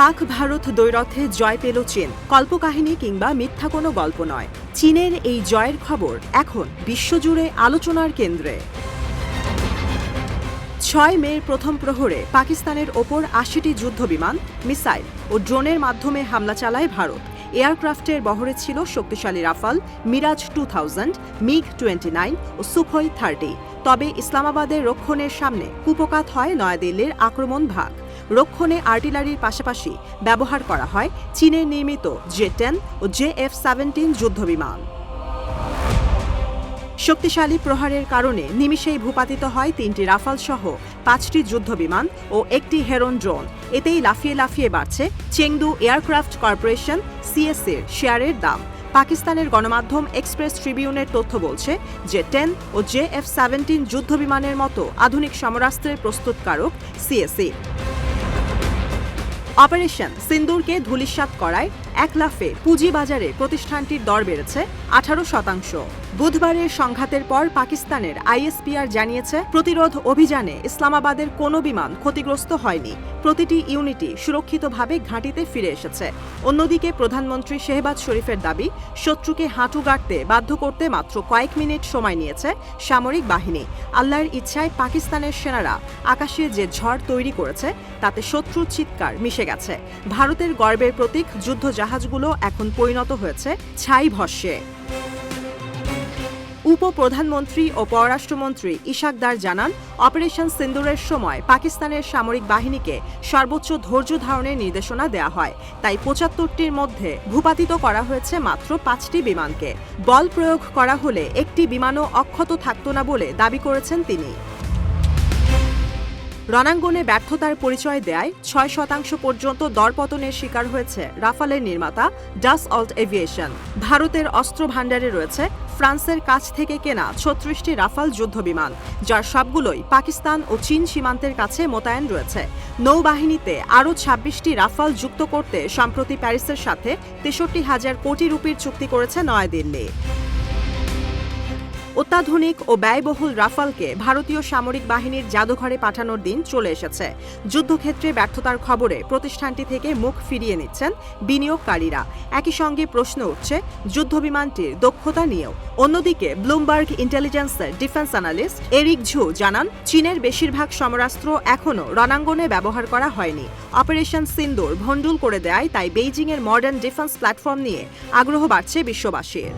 পাক ভারত দ্বৈরথে জয় পেল চীন। কল্পকাহিনী কিংবা মিথ্যা কোনো গল্প নয়। চীনের এই জয়ের খবর এখন বিশ্বজুড়ে আলোচনার কেন্দ্রে। ছয় মের প্রথম প্রহরে পাকিস্তানের ওপর আশিটি যুদ্ধবিমান, মিসাইল ও ড্রোনের মাধ্যমে হামলা চালায় ভারত। এয়ারক্রাফটের বহরে ছিল শক্তিশালী Rafale, Mirage two thousand MiG twenty nine ও সুখই থার্টি তবে ইসলামাবাদের রক্ষণের সামনে কুপকাত হয় নয়াদিল্লির আক্রমণ ভাগ। রক্ষণে আর্টিলারির পাশাপাশি ব্যবহার করা হয় চীনের নির্মিত জে টেন ও জে এফ সেভেন্টিন যুদ্ধবিমান। শক্তিশালী প্রহারের কারণে নিমিষেই ভূপাতিত হয় তিনটি রাফাল সহ পাঁচটি যুদ্ধবিমান ও একটি হেরন ড্রোন। এতেই লাফিয়ে লাফিয়ে বাড়ছে চেংদু এয়ারক্রাফট কর্পোরেশন সিএসএর শেয়ারের দাম। পাকিস্তানের গণমাধ্যম এক্সপ্রেস ট্রিবিউনের তথ্য বলছে যে টেন ও জে এফ সেভেন্টিন যুদ্ধবিমানের মতো আধুনিক সমরাস্ত্রের প্রস্তুতকারক সিএসএ অপারেশন সিন্দুরকে ধূলিসাৎ করায় এক লাফে পুঁজিবাজারে প্রতিষ্ঠানটির দর বেড়েছে আঠারো শতাংশ। বুধবারের সংঘাতের পর পাকিস্তানের আইএসপিআর জানিয়েছে, প্রতিরোধ অভিযানে ইসলামাবাদের কোনো বিমান ক্ষতিগ্রস্ত হয়নি। প্রতিটি ইউনিটই সুরক্ষিতভাবে ঘাঁটিতে ফিরে এসেছে। অন্যদিকে প্রধানমন্ত্রী শেহবাজ শরীফের দাবি, শত্রুকে হাঁটু গাড়তে বাধ্য করতে মাত্র কয়েক মিনিট সময় নিয়েছে সামরিক বাহিনী। আল্লাহর ইচ্ছায় পাকিস্তানের সেনারা আকাশে যে ঝড় তৈরি করেছে, তাতে শত্রুর চিৎকার মিশে গেছে। ভারতের গর্বের প্রতীক যুদ্ধ জাহাজগুলো এখন পরিণত হয়েছে ছাই ভস্যে। উপপ্রধানমন্ত্রী ও পররাষ্ট্রমন্ত্রী ইশাকদার জানান, অপারেশন সিন্দুরের সময় পাকিস্তানের সামরিক বাহিনীকে সর্বোচ্চ ধৈর্য ধারণের নির্দেশনা দেওয়া হয়। তাই পঁচাত্তরটির মধ্যে ভূপাতিত করা হয়েছে মাত্র পাঁচটি বিমানকে। বল প্রয়োগ করা হলে একটি বিমানও অক্ষত থাকত না বলে দাবি করেছেন তিনি। রণাঙ্গনে ব্যর্থতার পরিচয় দেয় ছয় শতাংশ পর্যন্ত দরপতনের শিকার হয়েছে রাফালের নির্মাতা ডাস অল্ট এভিয়েশন। ভারতের অস্ত্র ভাণ্ডারে রয়েছে ফ্রান্সের কাছ থেকে কেনা ছত্রিশটি রাফাল যুদ্ধবিমান, যার সবগুলোই পাকিস্তান ও চীন সীমান্তের কাছে মোতায়েন রয়েছে। নৌবাহিনীতে আরও ছাব্বিশটি রাফাল যুক্ত করতে সম্প্রতি প্যারিসের সাথে তেষট্টি হাজার কোটি রুপির চুক্তি করেছে নয়াদিল্লি। অত্যাধুনিক ও ব্যয়বহুল রাফালকে ভারতীয় সামরিক বাহিনীর জাদুঘরে পাঠানোর দিন চলে এসেছে। যুদ্ধক্ষেত্রে ব্যর্থতার খবরে প্রতিষ্ঠানটি থেকে মুখ ফিরিয়ে নিচ্ছেন বিনিয়োগকারীরা। একই সঙ্গে প্রশ্ন উঠছে, যুদ্ধবিমানটির দক্ষতা নিয়েও। অন্যদিকে ব্লুমবার্গ ইন্টেলিজেন্সের ডিফেন্স অ্যানালিস্ট এরিক ঝু জানান, চীনের বেশিরভাগ সমরাস্ত্র এখনও রণাঙ্গনে ব্যবহার করা হয়নি। অপারেশন সিন্দুর ভণ্ডুল করে দেয়, তাই বেইজিংয়ের মডার্ন ডিফেন্স প্ল্যাটফর্ম নিয়ে আগ্রহ বাড়ছে বিশ্ববাসীর।